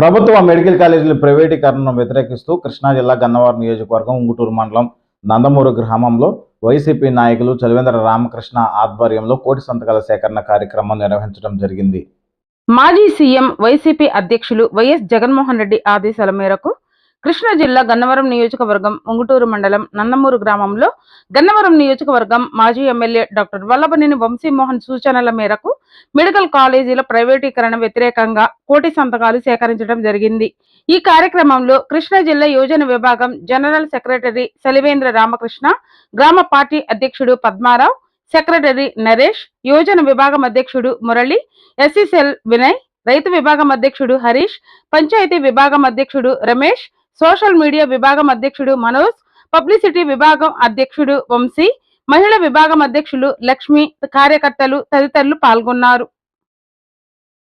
ప్రభుత్వ మెడికల్ కాలేజీల ప్రైవేటీకరణను వ్యతిరేకిస్తూ కృష్ణా జిల్లా గన్నవరం నియోజకవర్గం ఉంగుటూరు మండలం నందమూరు గ్రామంలో వైసీపీ నాయకులు చలివేంద్ర రామకృష్ణ ఆధ్వర్యంలో కోటి సంతకాల సేకరణ కార్యక్రమం నిర్వహించడం జరిగింది. మాజీ సీఎం వైసీపీ అధ్యక్షులు వైఎస్ జగన్మోహన్ రెడ్డి ఆదేశాల మేరకు కృష్ణా జిల్లా గన్నవరం నియోజకవర్గం ఉంగుటూరు మండలం నందమూరు గ్రామంలో గన్నవరం నియోజకవర్గం మాజీ ఎమ్మెల్యే డాక్టర్ వల్లభనేని వంశీమోహన్ సూచనల మేరకు మెడికల్ కాలేజీల ప్రైవేటీకరణ వ్యతిరేకంగా కోటి సంతకాలు సేకరించడం జరిగింది. ఈ కార్యక్రమంలో కృష్ణా జిల్లా యోజన విభాగం జనరల్ సెక్రటరీ సలివేంద్ర రామకృష్ణ గ్రామ పార్టీ అధ్యక్షుడు పద్మారావు సెక్రటరీ నరేష్ యోజన విభాగం అధ్యక్షుడు మురళి ఎస్సీసెల్ వినయ్ రైతు విభాగం అధ్యక్షుడు హరీష్ పంచాయతీ విభాగం అధ్యక్షుడు రమేష్ సోషల్ మీడియా విభాగం అధ్యక్షుడు మనోజ్ పబ్లిసిటీ విభాగం అధ్యక్షుడు వంశీ మహిళా విభాగం అధ్యక్షులు లక్ష్మి కార్యకర్తలు తదితరులు పాల్గొన్నారు.